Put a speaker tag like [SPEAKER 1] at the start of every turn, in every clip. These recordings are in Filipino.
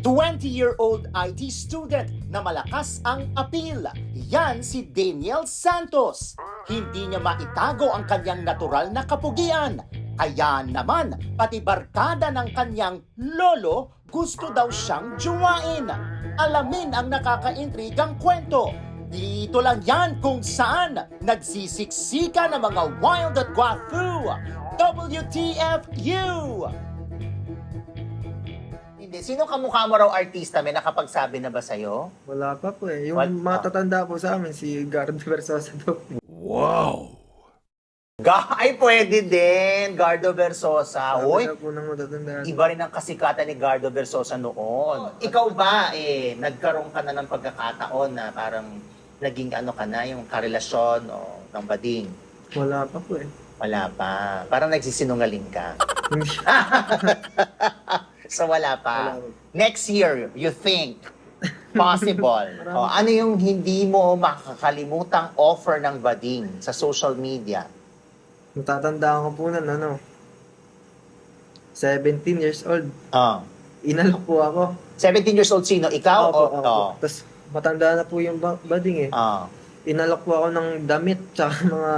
[SPEAKER 1] 20-year-old IT student na malakas ang appeal. Yan si Daniel Santos. Hindi niya maitago ang kanyang natural na kapugian. Kaya naman, pati barkada ng kanyang lolo gusto daw siyang juwain. Alamin ang nakakaintrigang kwento. Dito lang yan kung saan nagsisiksika ng mga wild at guafu. WTFU! Hindi. Sino kamukha mo raw artista? May nakapagsabi na ba sa'yo?
[SPEAKER 2] Wala pa po eh. Yung
[SPEAKER 1] What?
[SPEAKER 2] matatanda po sa amin, si Gardo Versosa daw.
[SPEAKER 1] Ga ay, pwede din. Gardo Versosa.
[SPEAKER 2] Sabi
[SPEAKER 1] Uy,
[SPEAKER 2] daw po ng matatanda.
[SPEAKER 1] iba rin ang kasikatan ni Gardo Versosa noon. Ikaw ba, eh, nagkaroon ka na ng pagkakataon na parang naging ano ka na, yung karelasyon o ng bading?
[SPEAKER 2] Wala pa po eh.
[SPEAKER 1] Wala pa. Parang nagsisinungaling ka.
[SPEAKER 2] Hindi.
[SPEAKER 1] So, wala pa.
[SPEAKER 2] Wala.
[SPEAKER 1] Next year, you think possible. o, ano yung hindi mo makakalimutang offer ng bading sa social media?
[SPEAKER 2] Natatandaan ko po nun, ano, 17 years old.
[SPEAKER 1] Oh.
[SPEAKER 2] Inalok po ako.
[SPEAKER 1] 17 years old sino? Ikaw
[SPEAKER 2] Opo,
[SPEAKER 1] o
[SPEAKER 2] opo.
[SPEAKER 1] to?
[SPEAKER 2] Tapos matanda na po yung ba- bading eh.
[SPEAKER 1] Oh.
[SPEAKER 2] Inalok po ako ng damit tsaka mga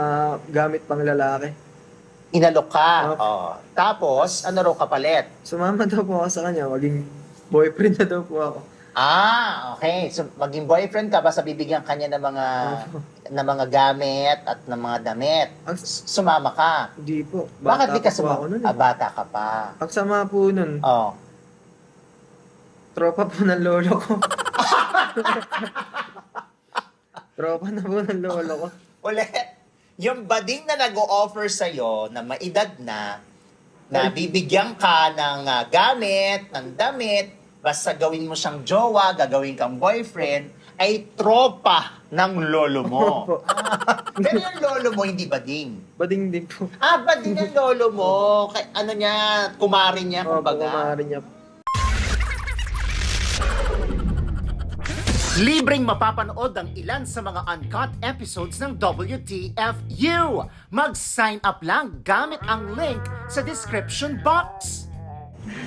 [SPEAKER 2] gamit pang lalaki.
[SPEAKER 1] Inalok ka.
[SPEAKER 2] Opo.
[SPEAKER 1] Oh. Tapos, ano raw kapalit?
[SPEAKER 2] Sumama daw po ako sa kanya, maging boyfriend na daw po ako.
[SPEAKER 1] Ah, okay. So, maging boyfriend ka, basta bibigyan kanya ng mga
[SPEAKER 2] Opo.
[SPEAKER 1] ng mga gamit at ng mga damit.
[SPEAKER 2] Ang,
[SPEAKER 1] Sumama ka.
[SPEAKER 2] hindi po.
[SPEAKER 1] Bakit di ka
[SPEAKER 2] pa po
[SPEAKER 1] sumama?
[SPEAKER 2] ako nun
[SPEAKER 1] Ah,
[SPEAKER 2] eh.
[SPEAKER 1] bata ka pa.
[SPEAKER 2] Ang sama po nun,
[SPEAKER 1] Oh.
[SPEAKER 2] tropa po ng lolo ko. tropa na po ng lolo ko.
[SPEAKER 1] Ulit, yung bading na nag-o-offer sa'yo na maedad na, na bibigyan ka ng ah, gamit, ng damit, basta gawin mo siyang jowa, gagawin kang boyfriend, ay tropa ng lolo mo. Pero yung lolo mo, hindi bading.
[SPEAKER 2] Bading din po.
[SPEAKER 1] Ah, bading ang lolo mo. Kay, ano niya, kumarin niya,
[SPEAKER 2] Opo,
[SPEAKER 1] kumbaga.
[SPEAKER 2] kumari niya.
[SPEAKER 1] Libreng mapapanood ang ilan sa mga uncut episodes ng WTFU. Mag-sign up lang gamit ang link sa description box.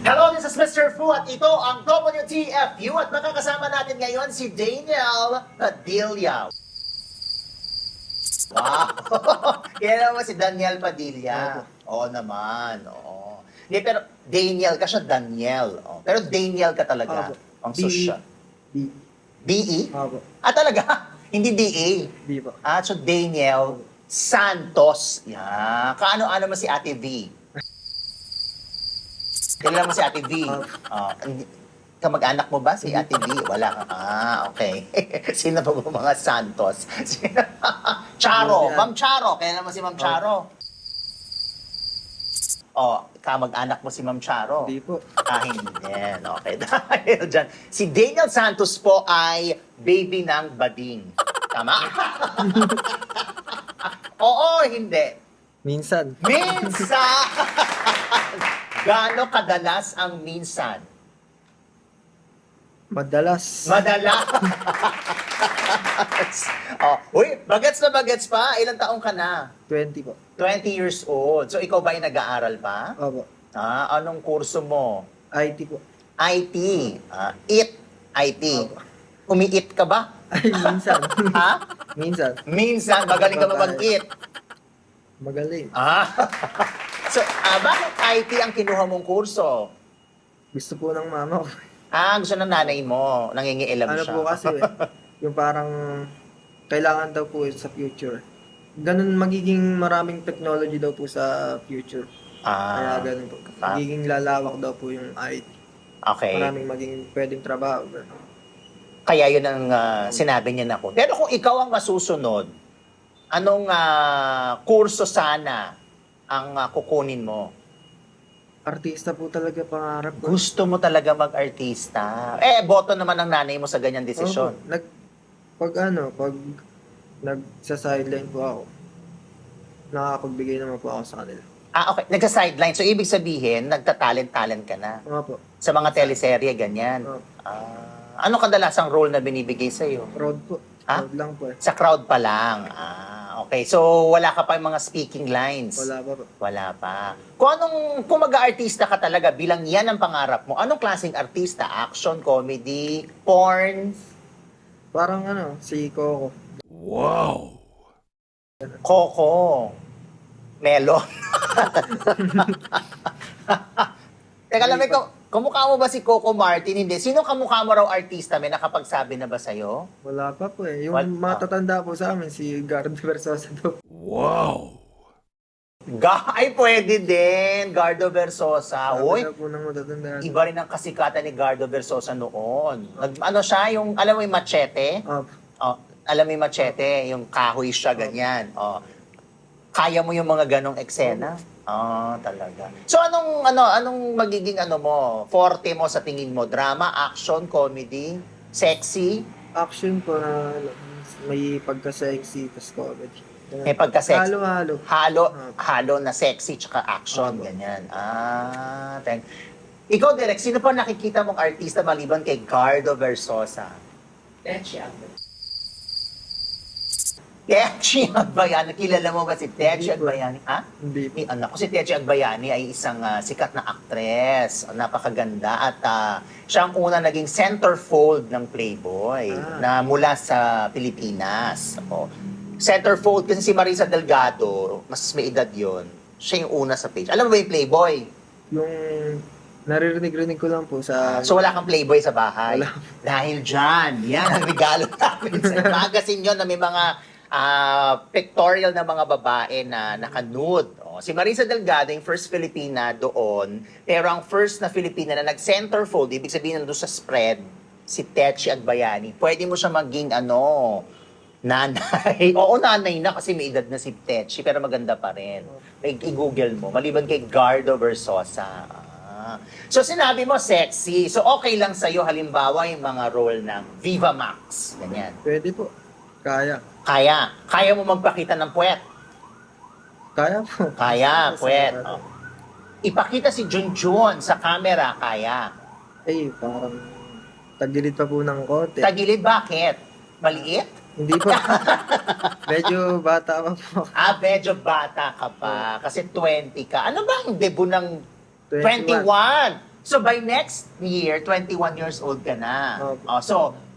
[SPEAKER 1] Hello, this is Mr. Fu at ito ang WTFU at makakasama natin ngayon si Daniel Padilla. Wow! Kaya naman si Daniel Padilla. Oo naman, oo. Hindi, pero Daniel ka siya, Daniel. Oh. Pero Daniel ka talaga. Ang social.
[SPEAKER 2] Di.
[SPEAKER 1] DE?
[SPEAKER 2] Opo.
[SPEAKER 1] Ah, talaga? Hindi DA.
[SPEAKER 2] Di po.
[SPEAKER 1] Ah, so Daniel Santos. Yeah. Kaano-ano mo si Ate V? Kilala mo si Ate V? Ah, hindi- kamag-anak mo ba si Ate V? Wala ka. Ah, okay. Sino ba mga Santos? Sino? Charo. Ma'am Charo. Kilala mo si Ma'am Charo? Oh, kamag-anak mo si Ma'am Charo?
[SPEAKER 2] Di po.
[SPEAKER 1] Ah, hindi. Okay. Dahil dyan. Si Daniel Santos po ay baby ng bading. Tama? Oo, hindi.
[SPEAKER 2] Minsan.
[SPEAKER 1] Minsan! Gano kadalas ang minsan?
[SPEAKER 2] Madalas.
[SPEAKER 1] Madalas. oh, uy, bagets na bagets pa. Ilang taong ka na?
[SPEAKER 2] 20 po.
[SPEAKER 1] 20 years old. So, ikaw ba ay nag-aaral pa?
[SPEAKER 2] Opo.
[SPEAKER 1] Ah, anong kurso mo?
[SPEAKER 2] IT po.
[SPEAKER 1] IT. Ah, IT. IT.
[SPEAKER 2] Opo.
[SPEAKER 1] Umiit ka ba?
[SPEAKER 2] Ay, minsan.
[SPEAKER 1] Ha?
[SPEAKER 2] minsan.
[SPEAKER 1] Minsan, magaling ka ba mag-it?
[SPEAKER 2] Magaling.
[SPEAKER 1] Ah. so, ah, bakit IT ang kinuha mong kurso?
[SPEAKER 2] Gusto po ng mama ko.
[SPEAKER 1] Ah, gusto ng nanay mo. Nangingialam
[SPEAKER 2] ano
[SPEAKER 1] siya.
[SPEAKER 2] po kasi eh, yung parang kailangan daw po sa future. Ganun magiging maraming technology daw po sa future.
[SPEAKER 1] ah,
[SPEAKER 2] Kaya ganun po.
[SPEAKER 1] ah.
[SPEAKER 2] Magiging lalawak daw po yung IT.
[SPEAKER 1] okay.
[SPEAKER 2] Maraming magiging pwedeng trabaho.
[SPEAKER 1] Kaya yun ang ah, sinabi niya na ko. Pero kung ikaw ang masusunod, anong ah, kurso sana ang ah, kukunin mo?
[SPEAKER 2] Artista po talaga pangarap ko.
[SPEAKER 1] Gusto mo talaga mag-artista. Eh, boto naman ng nanay mo sa ganyang desisyon.
[SPEAKER 2] Opo. Nag, pag ano, pag nagsa-sideline po ako, nakakapagbigay naman po ako sa kanila.
[SPEAKER 1] Ah, okay. Nagsa-sideline. So, ibig sabihin, nagta-talent-talent ka na.
[SPEAKER 2] Opo.
[SPEAKER 1] Sa mga teleserye, ganyan.
[SPEAKER 2] Opo.
[SPEAKER 1] Ah, ano kadalasang role na binibigay sa iyo?
[SPEAKER 2] Proud po.
[SPEAKER 1] Ha?
[SPEAKER 2] Proud lang po eh.
[SPEAKER 1] Sa crowd pa lang. Ah, Okay, so wala ka pa yung mga speaking lines?
[SPEAKER 2] Wala pa.
[SPEAKER 1] Wala pa. Kung anong, kung mag-artista ka talaga, bilang yan ang pangarap mo, anong klaseng artista? Action, comedy, porn,
[SPEAKER 2] Parang ano, si Coco.
[SPEAKER 1] Coco, Melon. Teka lang, may kam- kamukha mo ba si Coco Martin? Hindi. Sino kamukha mo raw artista? May nakapagsabi na ba sa'yo?
[SPEAKER 2] Wala pa po eh. Yung
[SPEAKER 1] What?
[SPEAKER 2] matatanda po sa amin, si Gardo Versosa daw.
[SPEAKER 1] Ga ay, pwede din. Gardo Versosa.
[SPEAKER 2] Sabi
[SPEAKER 1] Uy,
[SPEAKER 2] po ng matatanda.
[SPEAKER 1] iba rin ang kasikatan ni Gardo Versosa noon. Nag, ano siya, yung, alam mo yung machete?
[SPEAKER 2] Ah,
[SPEAKER 1] Oh, alam mo yung machete, yung kahoy siya, ganyan. Oh. Kaya mo yung mga ganong eksena? Oh, talaga. So anong ano anong magiging ano mo? Forte mo sa tingin mo? Drama, action, comedy, sexy?
[SPEAKER 2] action po na ano, may pagka-sexy, tas comedy.
[SPEAKER 1] May pagka-sexy.
[SPEAKER 2] Halo-halo.
[SPEAKER 1] Halo,
[SPEAKER 2] Ah.
[SPEAKER 1] halo na sexy tsaka action,
[SPEAKER 2] Opo.
[SPEAKER 1] ganyan. Ah, thank. Ikaw, Derek, sino pa nakikita mong artista maliban kay Gardo Versosa?
[SPEAKER 3] Techi Agnes.
[SPEAKER 1] Techi Agbayani. Kilala mo ba si Techi. Agbayani? Ha?
[SPEAKER 2] Hindi.
[SPEAKER 1] Eh, anak ko si Techi Agbayani ay isang ah, sikat na aktres, napakaganda at ah, siya ang una naging centerfold ng Playboy
[SPEAKER 2] Ah.
[SPEAKER 1] na mula sa Pilipinas. O, centerfold kasi si Marisa Delgado, mas may edad yon. Siya yung una sa page. Alam mo ba yung Playboy?
[SPEAKER 2] Yung naririnig-rinig ko lang po sa...
[SPEAKER 1] So wala kang Playboy sa bahay.
[SPEAKER 2] Wala.
[SPEAKER 1] Dahil dyan, yan ang regalo namin sa magazine yun na may mga ah, pictorial na mga babae na naka-nude. Oh, si Marisa Delgado, yung first Filipina doon, pero ang first na Filipina na nag-centerfold, ibig sabihin nandun sa spread, si Techi Agbayani. Pwede mo siya maging ano, nanay. Oo, nanay na kasi may edad na si Techi, pero maganda pa rin. I-google mo, maliban kay Gardo Versosa. So sinabi mo sexy. So okay lang sa'yo halimbawa yung mga role ng Viva Max. Ganyan.
[SPEAKER 2] Pwede po. Kaya.
[SPEAKER 1] Kaya. Kaya mo magpakita ng puwet.
[SPEAKER 2] Kaya po.
[SPEAKER 1] Kaya, puwet. Oh. Ipakita si Junjun sa camera. Kaya.
[SPEAKER 2] Eh, parang tagilid pa po ng konti.
[SPEAKER 1] Tagilid bakit? Maliit?
[SPEAKER 2] Hindi po. Medyo bata pa po.
[SPEAKER 1] Ah, medyo bata ka pa. Kasi 20 ka. Ano ba ang debut ng
[SPEAKER 2] 21.
[SPEAKER 1] 21. So by next year, 21 years old ka na.
[SPEAKER 2] Opo.
[SPEAKER 1] Oh, so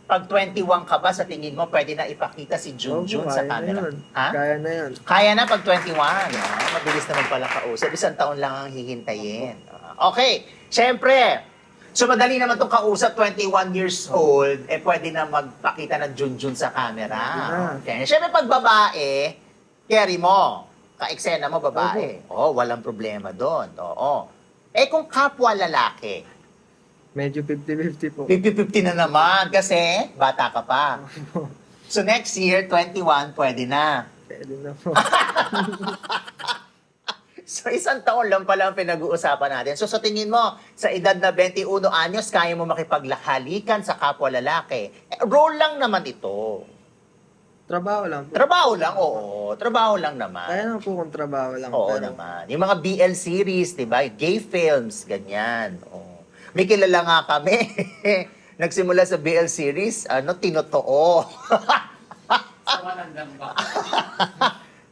[SPEAKER 1] pag 21 ka ba sa tingin mo pwede na ipakita si Junjun
[SPEAKER 2] Opo,
[SPEAKER 1] sa
[SPEAKER 2] kaya na
[SPEAKER 1] camera?
[SPEAKER 2] yun.
[SPEAKER 1] Ha?
[SPEAKER 2] Kaya na yun.
[SPEAKER 1] Kaya na pag 21. Ah, mabilis naman pala kausap. Isang taon lang ang hihintayin. Ah, Okay. Siyempre, so madali naman itong kausap, 21 years old, eh pwede na magpakita ng Junjun sa camera.
[SPEAKER 2] Ah.
[SPEAKER 1] Okay. Siyempre pag babae, carry mo. Ka-eksena mo babae. Oh, walang problema doon. Oo. Eh kung kapwa lalaki,
[SPEAKER 2] Medyo 50-50 po.
[SPEAKER 1] 50-50 na naman kasi bata ka pa. So next year, 21, pwede na.
[SPEAKER 2] Pwede na po.
[SPEAKER 1] So isang taon lang pala ang pinag-uusapan natin. So sa tingin mo, sa edad na 21 anyos, kaya mo makipaghalikan sa kapwa lalaki. Eh, role lang naman ito.
[SPEAKER 2] Trabaho lang po.
[SPEAKER 1] Trabaho lang, oo. Trabaho lang naman.
[SPEAKER 2] Kaya na po kung trabaho lang.
[SPEAKER 1] Oo
[SPEAKER 2] pero
[SPEAKER 1] naman. Yung mga BL series, di ba? Gay films, ganyan. Oo. May kilala nga kami. Nagsimula sa BL series, ano, tinotoo.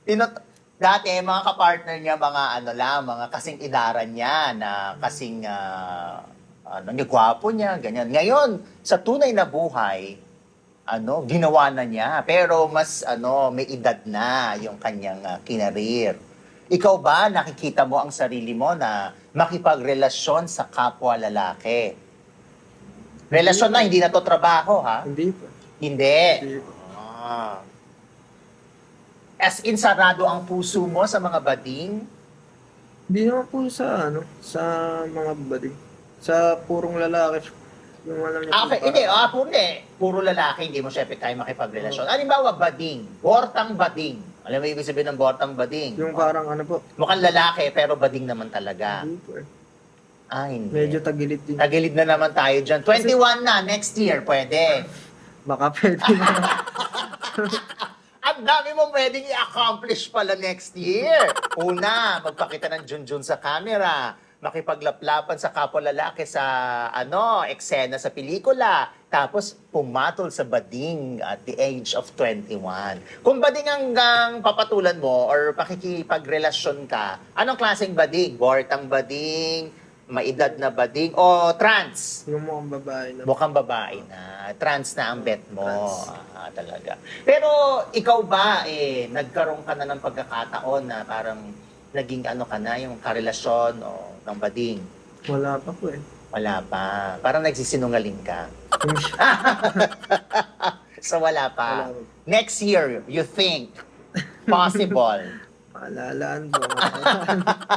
[SPEAKER 1] Tinot Dati, mga kapartner niya, mga ano lang, mga kasing idaran niya, na kasing, ah, ano, niya, gwapo niya, ganyan. Ngayon, sa tunay na buhay, ano, ginawa na niya. Pero mas, ano, may edad na yung kanyang ah, kinarir. Ikaw ba, nakikita mo ang sarili mo na makipagrelasyon sa kapwa lalaki? Relasyon na, hindi na to trabaho, ha?
[SPEAKER 2] Hindi po.
[SPEAKER 1] Hindi.
[SPEAKER 2] Hindi po.
[SPEAKER 1] Ah. As in, sarado ang puso mo sa mga bading?
[SPEAKER 2] Hindi naman po sa ano, sa mga bading. Sa purong lalaki. Yung alam niyo
[SPEAKER 1] Ah,
[SPEAKER 2] po,
[SPEAKER 1] okay,
[SPEAKER 2] parang-
[SPEAKER 1] hindi. Ah, puro hindi. Puro lalaki, hindi mo syempre tayo makipagrelasyon. Halimbawa, bading. Bortang bading. Alam mo ibig sabihin ng bortang bading?
[SPEAKER 2] Yung parang ano po.
[SPEAKER 1] Mukhang lalaki, pero bading naman talaga.
[SPEAKER 2] Hindi po eh.
[SPEAKER 1] Ah, hindi.
[SPEAKER 2] Medyo tagilid din.
[SPEAKER 1] Tagilid na naman tayo dyan. 21 na, next year, pwede.
[SPEAKER 2] Baka pwede na.
[SPEAKER 1] Ang dami mo pwedeng i-accomplish pala next year. Una, magpakita ng Junjun sa camera. Makipaglaplapan sa kapwa lalaki sa ano, eksena sa pelikula. Tapos pumatol sa bading at the age of 21. Kung bading hanggang papatulan mo or pakikipagrelasyon ka, anong klaseng bading? Bortang bading, maedad na bading, o trans?
[SPEAKER 2] Yung mukhang babae na.
[SPEAKER 1] Mukhang babae na. Trans na ang bet mo.
[SPEAKER 2] Trans.
[SPEAKER 1] Ah, talaga. Pero ikaw ba, eh, nagkaroon ka na ng pagkakataon na parang naging ano ka na, yung karelasyon o ng bading?
[SPEAKER 2] Wala pa po eh.
[SPEAKER 1] Wala pa. Parang nagsisinungaling ka. So wala pa.
[SPEAKER 2] Wala.
[SPEAKER 1] Next year, you think possible.
[SPEAKER 2] Maalalaan po.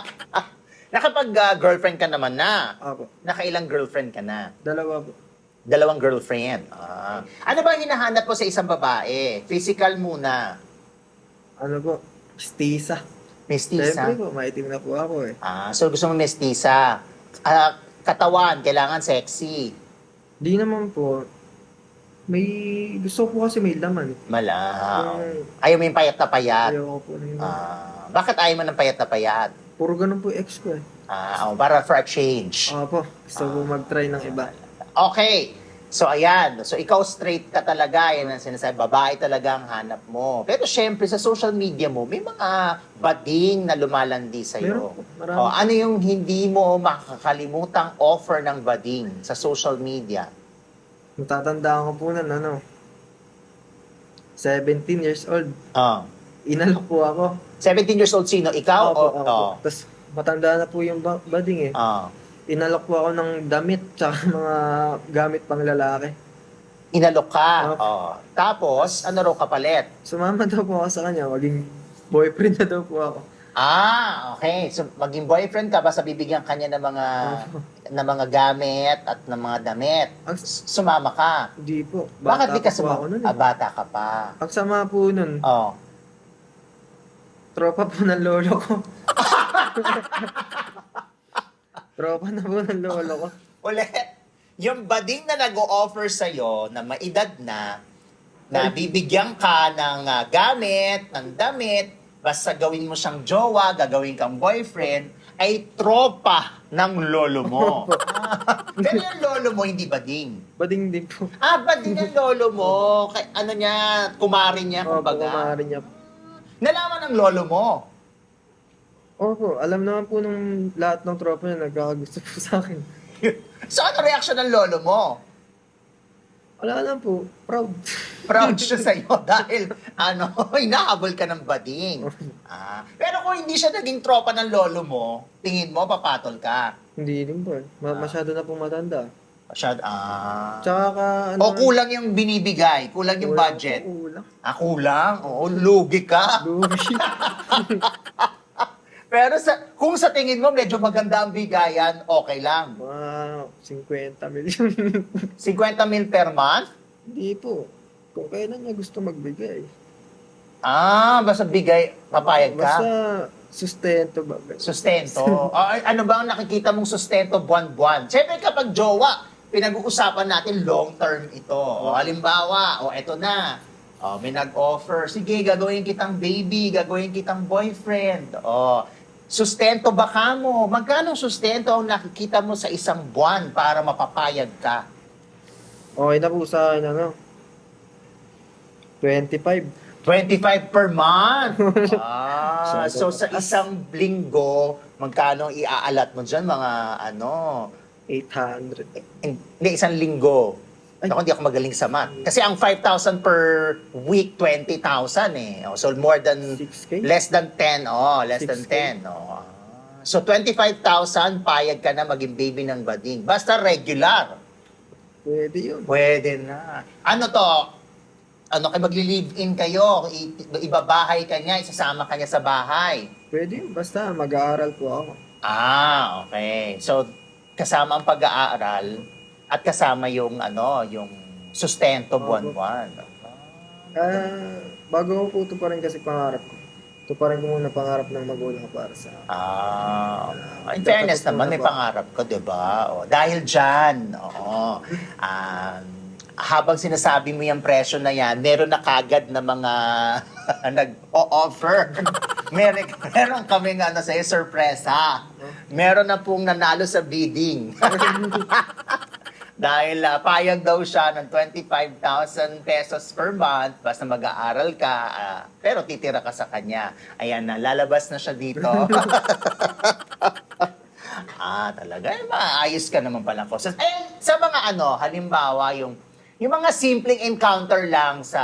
[SPEAKER 1] Nakapag-girlfriend ka naman na.
[SPEAKER 2] Apo.
[SPEAKER 1] Nakailang girlfriend ka na?
[SPEAKER 2] Dalawa po.
[SPEAKER 1] Dalawang girlfriend. Ah. Ano ba ang hinahanap mo sa isang babae? Physical muna.
[SPEAKER 2] Ano po? Stisa.
[SPEAKER 1] Mestiza.
[SPEAKER 2] Siyempre po, maitim na po ako eh.
[SPEAKER 1] Ah, so gusto mo mestiza. Ah, katawan, kailangan sexy.
[SPEAKER 2] Di naman po. May, gusto ko kasi may laman.
[SPEAKER 1] Malao.
[SPEAKER 2] Yung-
[SPEAKER 1] Ayaw mo yung payat na payat.
[SPEAKER 2] Ayaw ko po na yun.
[SPEAKER 1] Ah, bakit ayaw mo ng payat na payat?
[SPEAKER 2] Puro ganun po ex ko eh.
[SPEAKER 1] Ah, oh, para for a change.
[SPEAKER 2] Apo, gusto ko mag-try ng iba.
[SPEAKER 1] Okay. So, ayan. So, ikaw straight ka talaga. Yan ang sinasabi. Babae talaga ang hanap mo. Pero syempre, sa social media mo, may mga bading na lumalandi
[SPEAKER 2] po, marami.
[SPEAKER 1] O, ano yung hindi mo makakalimutang offer ng bading sa social media?
[SPEAKER 2] Natatandaan ko po na ano, 17 years old.
[SPEAKER 1] Oh.
[SPEAKER 2] Inalok po ako.
[SPEAKER 1] 17 years old sino? Ikaw?
[SPEAKER 2] Opo,
[SPEAKER 1] o,
[SPEAKER 2] opo.
[SPEAKER 1] oh.
[SPEAKER 2] Tapos matanda na po yung ba- bading eh.
[SPEAKER 1] Oh.
[SPEAKER 2] Inalok po ako ng damit tsaka mga gamit pang lalaki.
[SPEAKER 1] Inalok ka.
[SPEAKER 2] Opo.
[SPEAKER 1] Oh. Tapos, ano raw kapalit?
[SPEAKER 2] Sumama daw po ako sa kanya, maging boyfriend na daw po ako.
[SPEAKER 1] Ah, okay. So, maging boyfriend ka, basta bibigyan kanya ng mga ng mga gamit at ng mga damit. S- Sumama ka.
[SPEAKER 2] hindi po.
[SPEAKER 1] Bakit
[SPEAKER 2] Bata
[SPEAKER 1] di ka
[SPEAKER 2] pa po
[SPEAKER 1] sumama?
[SPEAKER 2] ako nun
[SPEAKER 1] Ah,
[SPEAKER 2] eh.
[SPEAKER 1] bata ka pa.
[SPEAKER 2] Ang sama po nun,
[SPEAKER 1] Oh.
[SPEAKER 2] tropa po ng lolo ko. tropa na po ng lolo ko.
[SPEAKER 1] Ulit, yung bading na nag-o-offer sa'yo na maedad na, na bibigyan ka ng ah, gamit, ng damit, basta gawin mo siyang jowa, gagawin kang boyfriend, ay tropa ng lolo mo. Pero yung lolo mo, hindi bading.
[SPEAKER 2] Bading din po.
[SPEAKER 1] Ah, bading ang lolo mo. Kay, ano niya, kumari niya,
[SPEAKER 2] Opo,
[SPEAKER 1] kumbaga.
[SPEAKER 2] kumari niya.
[SPEAKER 1] Nalaman ng lolo mo.
[SPEAKER 2] Opo, alam naman po nung lahat ng tropa niya nagkakagusto po sa akin.
[SPEAKER 1] So, ano reaksyon ng lolo mo?
[SPEAKER 2] Wala lang po, proud.
[SPEAKER 1] Proud siya sa'yo dahil, ano, hinahabol ka ng bading. Ah, pero kung hindi siya naging tropa ng lolo mo, tingin mo, papatol ka.
[SPEAKER 2] Hindi din po eh. Ma-
[SPEAKER 1] Ah.
[SPEAKER 2] masyado na pong matanda.
[SPEAKER 1] Masyad, ah.
[SPEAKER 2] Tsaka ka, ano,
[SPEAKER 1] o kulang yung binibigay, kulang yung budget.
[SPEAKER 2] po, Kulang.
[SPEAKER 1] Ah, kulang? Oo, lugi ka.
[SPEAKER 2] Lugi.
[SPEAKER 1] Pero sa, kung sa tingin mo medyo maganda ang bigayan, okay lang.
[SPEAKER 2] Wow, 50 million.
[SPEAKER 1] 50 mil per month?
[SPEAKER 2] Hindi po. Kung kailan niya gusto magbigay.
[SPEAKER 1] Ah, basta bigay, papayag ka?
[SPEAKER 2] Basta sustento ba?
[SPEAKER 1] Sustento. Ah, ano ba ang nakikita mong sustento buwan-buwan? Siyempre kapag jowa, pinag-uusapan natin long-term ito. O halimbawa, o eto na, o, may nag-offer, sige, gagawin kitang baby, gagawin kitang boyfriend. O, sustento ba ka mo? Magkano sustento ang nakikita mo sa isang buwan para mapapayag ka?
[SPEAKER 2] Okay na po sa akin, ano? 25.
[SPEAKER 1] 25 per month. ah, so sa isang linggo, magkano iaalat mo dyan? Mga ano,
[SPEAKER 2] 800.
[SPEAKER 1] Hindi, isang linggo.
[SPEAKER 2] Ay.
[SPEAKER 1] Ako, hindi ako magaling sa math. Kasi ang 5,000 per week, 20,000 eh. Oh, So, more than,
[SPEAKER 2] 6K?
[SPEAKER 1] less than 10. Oh, less than
[SPEAKER 2] 6K.
[SPEAKER 1] 10. Oh. So, 25,000, payag ka na maging baby ng bading. Basta regular.
[SPEAKER 2] Pwede yun.
[SPEAKER 1] Pwede na. Ano to? Ano, kay magli-live-in kayo, i- ibabahay ka niya, isasama ka niya sa bahay.
[SPEAKER 2] Pwede yun. Basta mag-aaral po ako.
[SPEAKER 1] Ah, okay. So, kasama ang pag-aaral at kasama yung ano, yung sustento buwan-buwan.
[SPEAKER 2] Ah, bago po ito pa rin kasi pangarap ko. Ito pa rin ko muna pangarap ng magulang para sa akin.
[SPEAKER 1] Ah, in fairness naman, may pangarap ko, di ba? O, dahil dyan, oo, um, habang sinasabi mo yung presyo na yan, meron na kagad na mga nag-o-offer. meron, meron kaming ano sa'yo, surpresa. Meron na pong nanalo sa bidding. Dahil ah, payag daw siya ng 25,000 pesos per month basta mag-aaral ka, ah, pero titira ka sa kanya. Ayan na, lalabas na siya dito. ah, talaga. Eh, maayos ka naman pala ko. Sa, eh, sa mga ano, halimbawa, yung yung mga simpleng encounter lang sa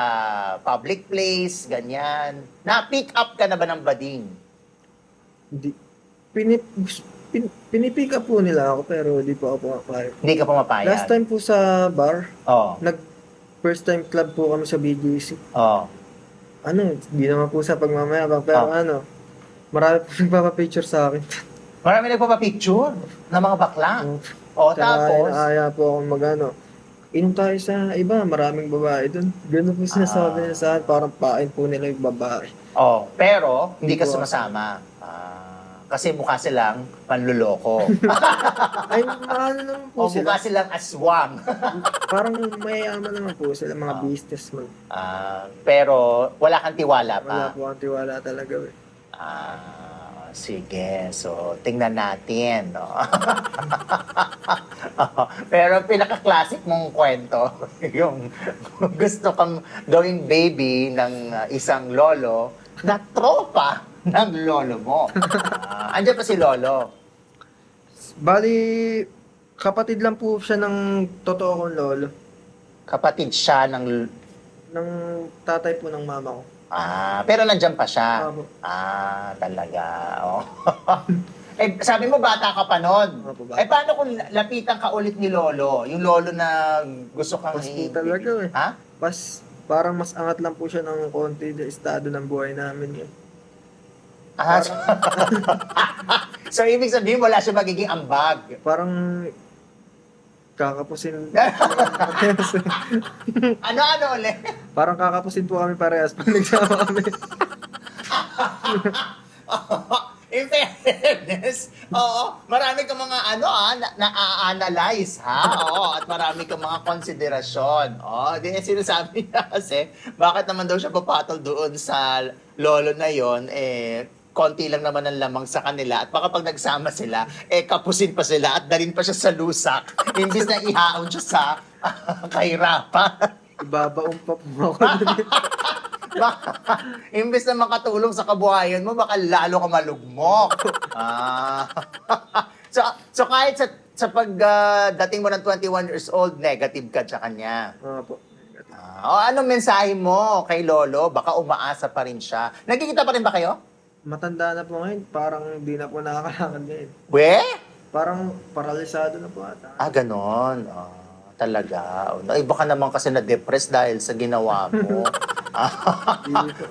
[SPEAKER 1] public place, ganyan. Na-pick up ka na ba ng bading?
[SPEAKER 2] Hindi. Pinip, pin, pinipick up po nila ako pero di po ako pumapayag.
[SPEAKER 1] Hindi ka pumapayag?
[SPEAKER 2] Last time po sa bar,
[SPEAKER 1] Oh,
[SPEAKER 2] nag first time club po kami sa BGC.
[SPEAKER 1] oh.
[SPEAKER 2] Ano, di naman po sa pagmamayabang pero
[SPEAKER 1] Ah.
[SPEAKER 2] ano, marami po nagpapapicture sa akin.
[SPEAKER 1] Marami nagpapapicture ng mga bakla.
[SPEAKER 2] Oh,
[SPEAKER 1] O,
[SPEAKER 2] Tsaka
[SPEAKER 1] tapos,
[SPEAKER 2] inaaya po akong magano. Inom tayo sa iba, maraming babae doon. Ganun po sinasabi
[SPEAKER 1] Ah.
[SPEAKER 2] nila sa akin, parang pain po nila yung babae.
[SPEAKER 1] oh, pero hindi ka
[SPEAKER 2] Hindi po.
[SPEAKER 1] sumasama. Ah, kasi mukha silang panluloko.
[SPEAKER 2] Ay, ano naman
[SPEAKER 1] o
[SPEAKER 2] po sila.
[SPEAKER 1] mukha silang aswang.
[SPEAKER 2] Parang mayayaman naman po sila, mga
[SPEAKER 1] Ah.
[SPEAKER 2] businessman.
[SPEAKER 1] Ah, pero wala kang tiwala
[SPEAKER 2] Wala
[SPEAKER 1] pa.
[SPEAKER 2] po akong tiwala talaga. Eh.
[SPEAKER 1] Ah, sige. So, tingnan natin. No? Pero pinaka-classic mong kwento, yung gusto kang gawing baby ng uh, isang lolo na tropa ng lolo mo. Ah, andyan pa si lolo.
[SPEAKER 2] Bali, kapatid lang po siya ng totoo kong lolo.
[SPEAKER 1] Kapatid siya ng...
[SPEAKER 2] Ng tatay po ng mama ko.
[SPEAKER 1] Ah, pero nandyan pa siya.
[SPEAKER 2] Opo.
[SPEAKER 1] Ah, talaga. Oh. eh, sabi mo bata ka pa noon.
[SPEAKER 2] Opo, bata.
[SPEAKER 1] Eh, paano kung lapitan ka ulit ni Lolo? Yung Lolo na gusto kang...
[SPEAKER 2] Pas po
[SPEAKER 1] i-
[SPEAKER 2] talaga eh.
[SPEAKER 1] Ha?
[SPEAKER 2] Pas, parang mas angat lang po siya ng konti sa estado ng buhay namin yun.
[SPEAKER 1] Ah, so, so, ibig sabihin, wala siya magiging ambag.
[SPEAKER 2] Parang kakapusin
[SPEAKER 1] Ano-ano ulit?
[SPEAKER 2] parang kakapusin po kami parehas pag nagsama kami.
[SPEAKER 1] In fairness, oo, marami kang mga ano ah, na- na-analyze ha, oo, at marami kang mga konsiderasyon. Oh, di sinasabi niya kasi, bakit naman daw siya papatol doon sa lolo na yon eh, konti lang naman ang lamang sa kanila at baka pag nagsama sila, eh kapusin pa sila at dalin pa siya sa lusak imbis na ihaon siya sa kahirapan.
[SPEAKER 2] Ibabaon pa po ako.
[SPEAKER 1] Imbes na makatulong sa kabuhayan mo, baka lalo ka malugmok. Ah. so, so kahit sa, sa pagdating mo ng 21 years old, negative ka sa kanya.
[SPEAKER 2] Mga po.
[SPEAKER 1] Ah, o anong mensahe mo kay Lolo? Baka umaasa pa rin siya. Nagkikita pa rin ba kayo?
[SPEAKER 2] Matanda na po ngayon, parang di na po nakakalakad ngayon.
[SPEAKER 1] We?
[SPEAKER 2] Parang paralisado na po ata.
[SPEAKER 1] Ah, ganon. Ah, talaga. Ay, baka naman kasi na-depress dahil sa ginawa mo. Ah,
[SPEAKER 2] Hindi po.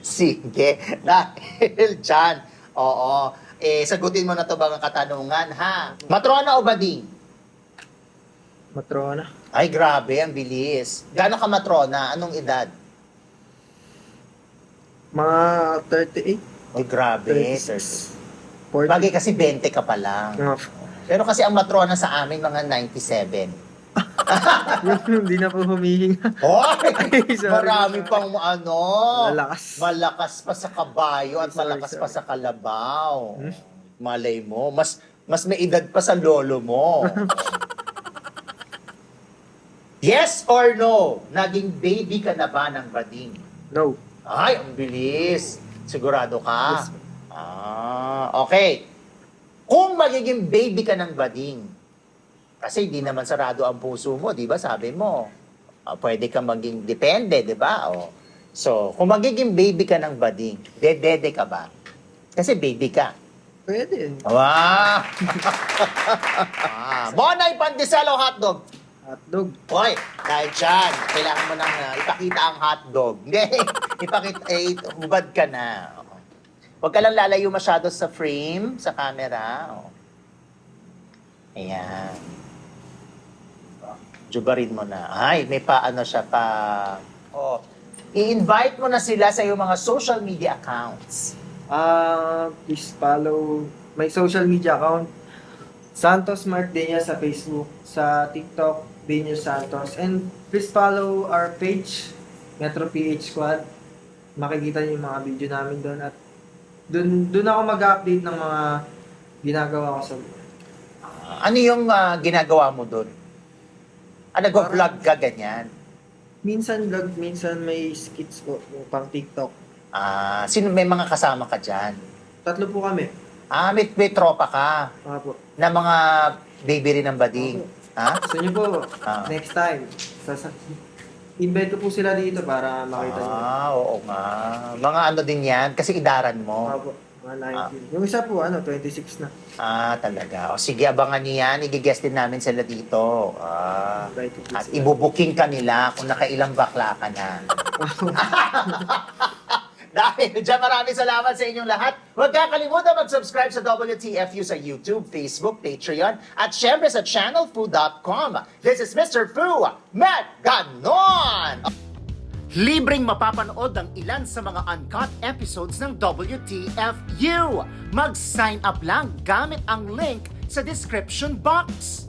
[SPEAKER 1] Sige. Dahil dyan. Oo. Eh, sagutin mo na to mga katanungan, ha? Matrona o bading?
[SPEAKER 2] Matrona.
[SPEAKER 1] Ay, grabe. Ang bilis. Gano'n ka matrona? Anong edad?
[SPEAKER 2] Mga 38,
[SPEAKER 1] Ay, grabe.
[SPEAKER 2] 36, 40.
[SPEAKER 1] Bagay kasi 20 ka pa lang.
[SPEAKER 2] Mga
[SPEAKER 1] Pero kasi ang matrona sa amin, mga 97.
[SPEAKER 2] Hindi na po humihinga.
[SPEAKER 1] Hoy!
[SPEAKER 2] Sorry,
[SPEAKER 1] Marami pang ano.
[SPEAKER 2] Malakas.
[SPEAKER 1] Malakas pa sa kabayo at
[SPEAKER 2] Sorry,
[SPEAKER 1] malakas
[SPEAKER 2] sorry.
[SPEAKER 1] pa sa kalabaw.
[SPEAKER 2] Hmm?
[SPEAKER 1] Malay mo, mas mas may edad pa sa lolo mo. yes or no? Naging baby ka na ba ng bading?
[SPEAKER 2] No.
[SPEAKER 1] Ay, ang bilis. Sigurado ka?
[SPEAKER 2] Yes,
[SPEAKER 1] ah, okay. Kung magiging baby ka ng bading, kasi di naman sarado ang puso mo, di ba? Sabi mo, ah, pwede ka maging depende, di ba? O, so, kung magiging baby ka ng bading, dedede ka ba? Kasi baby ka.
[SPEAKER 2] Pwede.
[SPEAKER 1] Wow! ah, Monay Pandesal o hotdog?
[SPEAKER 2] Hotdog.
[SPEAKER 1] Hoy, dahil dyan, kailangan mo nang uh, ipakita ang hotdog. Hindi, ipakita, eh, hubad ka na. Huwag ka lang lalayo masyado sa frame, sa camera. Oo. Ayan. Jubarin mo na. Ay, may pa, ano siya pa. Oh. I-invite mo na sila sa iyong mga social media accounts.
[SPEAKER 2] Ah, please follow my social media account. Santos Mark Denia sa Facebook, sa TikTok, Denia Santos. And please follow our page, Metro PH Squad. Makikita niyo yung mga video namin doon at doon doon ako mag-update ng mga ginagawa ko sa
[SPEAKER 1] Ano yung ah, ginagawa mo doon? Ah, nag-vlog ka ganyan.
[SPEAKER 2] Minsan vlog, minsan may skits yung pang TikTok.
[SPEAKER 1] Ah, sino may mga kasama ka diyan?
[SPEAKER 2] Tatlo po kami.
[SPEAKER 1] Ah, may, may tropa ka
[SPEAKER 2] Mga po.
[SPEAKER 1] na mga baby rin ng bading. Ha?
[SPEAKER 2] Gusto niyo po,
[SPEAKER 1] Ah.
[SPEAKER 2] next time, sasa invite ko po sila dito para makita niyo.
[SPEAKER 1] Ah, oo nga. Mga ano din yan, kasi idaran mo.
[SPEAKER 2] po, mga 19. Yung isa po, ano, 26 na.
[SPEAKER 1] Ah, talaga. O sige, abangan niyo yan. Igigest din namin sila dito. Ah.
[SPEAKER 2] Invite ko po
[SPEAKER 1] At
[SPEAKER 2] sila.
[SPEAKER 1] ibubuking ka nila kung nakailang bakla ka na. Dahil dyan maraming salamat sa inyong lahat. Huwag kakalimutan mag-subscribe sa WTFU sa YouTube, Facebook, Patreon, at syempre sa channelfu.com. This is Mr. Fu, Matt Ganon! Libreng mapapanood ang ilan sa mga uncut episodes ng WTFU. Mag-sign up lang gamit ang link sa description box.